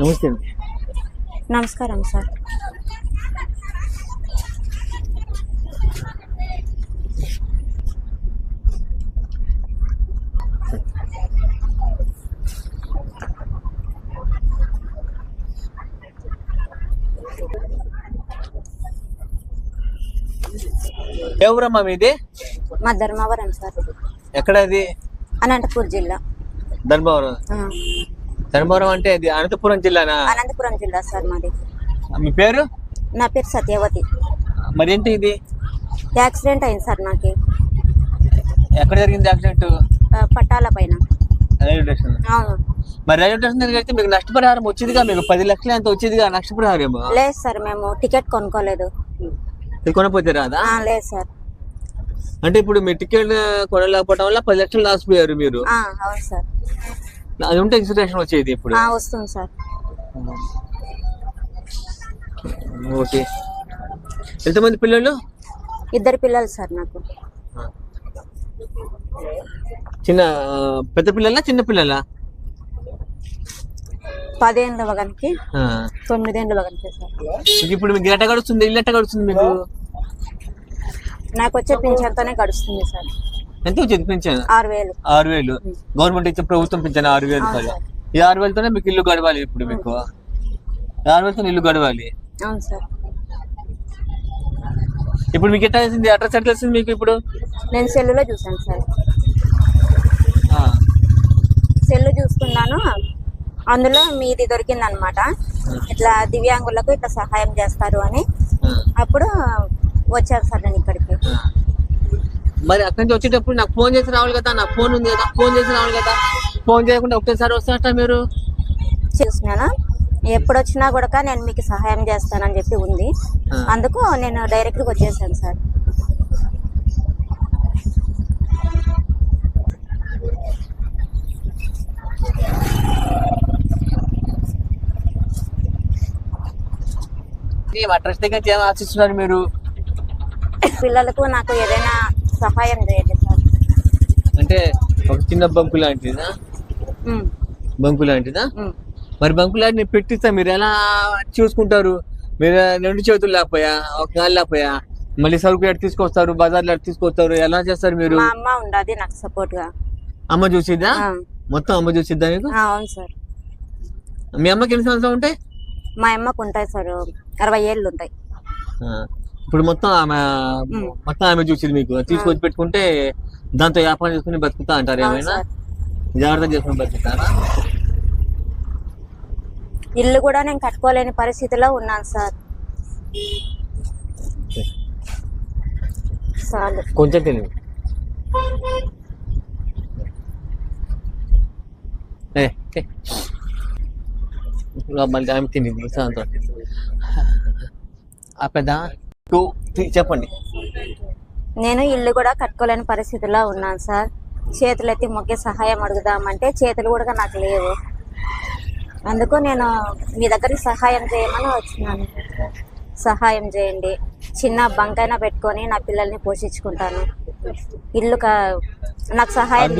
नमस्ते। नमस्कार सर ఏ ఊరమ్మా మీది? మా ధర్మవరం సార్. ఎక్కడ అది అనంతపూర్ జిల్లా. ధర్మవరం. ధర్మవరం అంటే అది అనంతపురం జిల్లానా? అనంతపురం జిల్లా సార్ మాది. మీ పేరు? నా పేరు సత్యవతి. మరి ఏంటి ఇది? యాక్సిడెంట్ అయింది సార్ నాకు. ఎక్కడ జరిగింది యాక్సిడెంట్? పట్టాల పైన. Railway station. అవును. మరి రైల్వే స్టేషన్ దగ్గర అయితే మీకు నష్టపరిహారం వచ్చేదిగా? మీకు పది లక్షలు ఎంత వచ్చేదిగా నష్టపరిహారం లేదు సార్ మేము టికెట్ కొనుక్కోలేదు. కొనపోతే రాదా? లేదు సార్. అంటే ఇప్పుడు మీ టికెట్ కొనలేకపోవడం వల్ల పది లక్షలు లాసిపోయారు మీరు. ఆ, అవును సార్. అది ఉంటే ఇన్సూరెన్స్ వచ్చేది ఇప్పుడు. ఆ, వస్తుంది సార్. ఓకే. ఎంతమంది పిల్లలు? ఇద్దరు పిల్లలు సార్ నాకు. చిన్న ఆ, పెద్ద పిల్లలా చిన్న పిల్లలా? పదేళ్ళ వగనికి ఆ. వగనికి సార్. ఇంక ఇప్పుడు మీకు ఎట్ట గడుస్తుంది ఇల్లు ఎట్ట గడుస్తుంది మీకు? నాకు వచ్చే పింఛన్తోనే గడుస్తుంది సార్. ఎంత వచ్చింది పింఛన్? ఆరు వేలు ఆరు వేలు గవర్నమెంట్ ఇచ్చే ప్రభుత్వం పింఛన్ ఆరు వేలు సార్. ఈ ఆరు వేలతోనే మీకు ఇల్లు గడవాలి ఇప్పుడు మీకు. ఆరు వేలతో ఇల్లు గడవాలి. అవును సార్. ఇప్పుడు మీకు ఎట్లా తెలిసింది? అడ్రస్ ఎట్లా తెలిసింది మీకు ఇప్పుడు? నేను సెల్లులో చూసాను సార్. సెల్లు చూసుకున్నాను. అందులో మీది దొరికింది అనమాట ఇట్లా దివ్యాంగులకు ఇట్లా సహాయం చేస్తారు అని. అప్పుడు వచ్చాను సార్ నేను ఇక్కడికి. మరి అక్కడి నుంచి వచ్చేటప్పుడు నాకు ఫోన్ చేసి రావాలి కదా నాకు ఫోన్ ఉంది కదా ఫోన్ చేసి రావాలి కదా. ఫోన్ చేయకుండా ఒకటేసారి వస్తారట మీరు? చూసినాను? ఎప్పుడు వచ్చినా కూడా నేను మీకు సహాయం చేస్తానని చెప్పి ఉంది. అందుకు నేను డైరెక్ట్గా వచ్చేసాను సార్. అడ్రస్ దగ్గర ఆశిస్తున్నారు మీరు? పిల్లలకు నాకు ఏదైనా సహాయం చేయండి సార్. అంటే ఒక చిన్న బంకు లాంటిదా? బంకు లాంటిదా. మరి బంకు లాంటిని పెట్టిస్తా మీరు ఎలా చూసుకుంటారు? మీరు రెండు చేతులు లేకపోయా? ఒక కాలు లేకపోయా? మళ్ళీ సరుకు ఎటు తీసుకొస్తారు? బజార్లో ఎటు తీసుకొస్తారు? ఎలా చేస్తారు మీరు? మా అమ్మ ఉండదు నాకు సపోర్ట్గా అమ్మ చూసిద్దా? మొత్తం అమ్మ చూసిద్దా మీకు? అవును సార్. మీ అమ్మకి ఎన్ని సంవత్సరాలు ఉంటాయి? మా అమ్మకు ఉంటాయి సార్ అరవై ఏళ్ళు ఉంటాయి. ఇప్పుడు మొత్తం ఆమె. మొత్తం ఆమె చూసింది మీకు. తీసుకొచ్చి పెట్టుకుంటే దాంతో వ్యాపారం చేసుకుని బతుకుతా అంటారు ఏమైనా. జాగ్రత్త చేసుకుని బతుకుతారా? ఇల్లు కూడా నేను కట్టుకోలేని పరిస్థితిలో ఉన్నాను సార్. చాలు. కొంచెం తెలియదు మళ్ళీ ఆమె తిండి సాయంత్రం ఆ పెద్ద టూ త్రీ చెప్పండి. నేను ఇల్లు కూడా కట్టుకోలేని పరిస్థితిలో ఉన్నాను సార్. చేతులు ఎత్తి మొక్కే సహాయం అడుగుదామంటే చేతులు కూడా నాకు లేవు. అందుకు నేను మీ దగ్గరికి సహాయం చేయమని వచ్చినాను. సహాయం చేయండి. చిన్న బంకైనా పెట్టుకొని నా పిల్లల్ని పోషించుకుంటాను. ఇల్లు నాకు సహాయం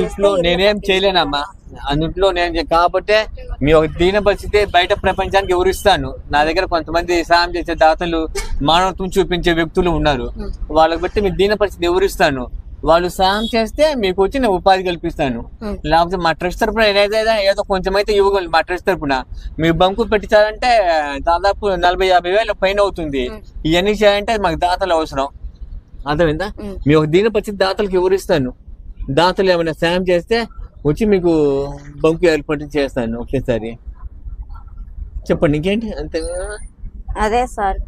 నేనేం చేయలేనమ్మా. అందుట్లో నేను కాబట్టే మీ ఒక దీన పరిస్థితి బయట ప్రపంచానికి వివరిస్తాను నా దగ్గర కొంతమంది సాయం చేసే దాతలు మానవత్వం చూపించే వ్యక్తులు ఉన్నారు. వాళ్ళకి బట్టి మీ దీన పరిస్థితి వివరిస్తాను. వాళ్ళు సాయం చేస్తే మీకు వచ్చి నేను ఉపాధి కల్పిస్తాను. లేకపోతే మా ట్రస్ట్ తరపున ఏదైనా ఏదో కొంచెం అయితే ఇవ్వగలరు మా ట్రస్ట్ తరపున మీ బంకు పెట్టించాలంటే దాదాపు నలభై యాభై వేల పైన అవుతుంది. ఇవన్నీ చేయాలంటే మాకు దాతలు అవసరం. అర్థమైందా. మీ ఒక దీని పరిస్థితి దాతలకు వివరిస్తాను. దాతలు ఏమైనా సాయం చేస్తే వచ్చి మీకు బంకు ఏర్పాటు చేస్తాను ఒకేసారి. చెప్పండి ఇంకేంటి? అంతే అదే సార్.